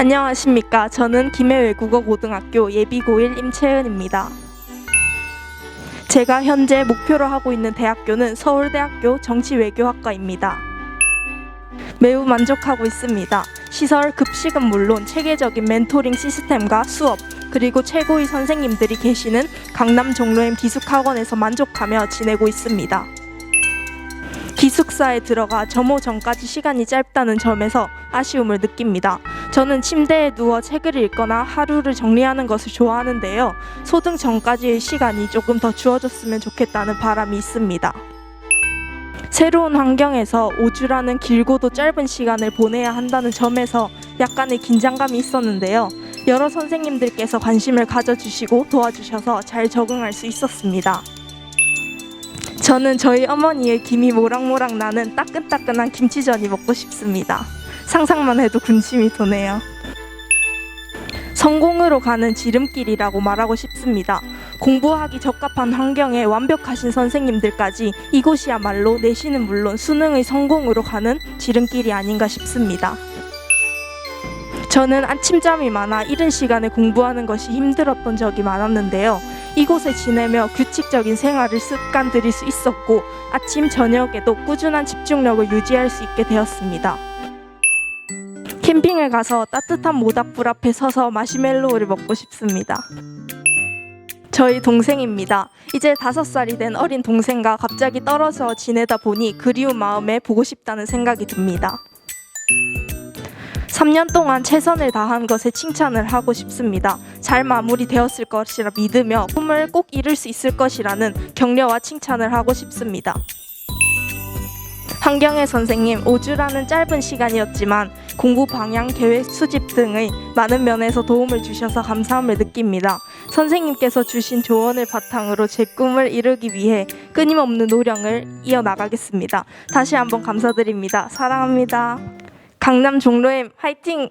안녕하십니까. 저는 김해외국어 고등학교 예비 고1 임채은입니다. 제가 현재 목표로 하고 있는 대학교는 서울대학교 정치외교학과입니다. 매우 만족하고 있습니다. 시설, 급식은 물론 체계적인 멘토링 시스템과 수업, 그리고 최고의 선생님들이 계시는 강남 종로엠 기숙학원에서 만족하며 지내고 있습니다. 기숙사에 들어가 점호 전까지 시간이 짧다는 점에서 아쉬움을 느낍니다. 저는 침대에 누워 책을 읽거나 하루를 정리하는 것을 좋아하는데요. 소등 전까지의 시간이 조금 더 주어졌으면 좋겠다는 바람이 있습니다. 새로운 환경에서 5주라는 길고도 짧은 시간을 보내야 한다는 점에서 약간의 긴장감이 있었는데요. 여러 선생님들께서 관심을 가져주시고 도와주셔서 잘 적응할 수 있었습니다. 저는 저희 어머니의 김이 모락모락 나는 따끈따끈한 김치전이 먹고 싶습니다. 상상만 해도 군침이 도네요. 성공으로 가는 지름길이라고 말하고 싶습니다. 공부하기 적합한 환경에 완벽하신 선생님들까지 이곳이야말로 내신은 물론 수능의 성공으로 가는 지름길이 아닌가 싶습니다. 저는 아침잠이 많아 이른 시간에 공부하는 것이 힘들었던 적이 많았는데요. 이곳에 지내며 규칙적인 생활을 습관 들일 수 있었고 아침 저녁에도 꾸준한 집중력을 유지할 수 있게 되었습니다. 캠핑을 가서 따뜻한 모닥불 앞에 서서 마시멜로우를 먹고 싶습니다. 저희 동생입니다. 이제 다섯 살이 된 어린 동생과 갑자기 떨어져 지내다 보니 그리운 마음에 보고 싶다는 생각이 듭니다. 3년 동안 최선을 다한 것에 칭찬을 하고 싶습니다. 잘 마무리되었을 것이라 믿으며 꿈을 꼭 이룰 수 있을 것이라는 격려와 칭찬을 하고 싶습니다. 한경애 선생님, 5주라는 짧은 시간이었지만 공부 방향, 계획, 수집 등의 많은 면에서 도움을 주셔서 감사함을 느낍니다. 선생님께서 주신 조언을 바탕으로 제 꿈을 이루기 위해 끊임없는 노력을 이어나가겠습니다. 다시 한번 감사드립니다. 사랑합니다. 강남 종로엠 화이팅!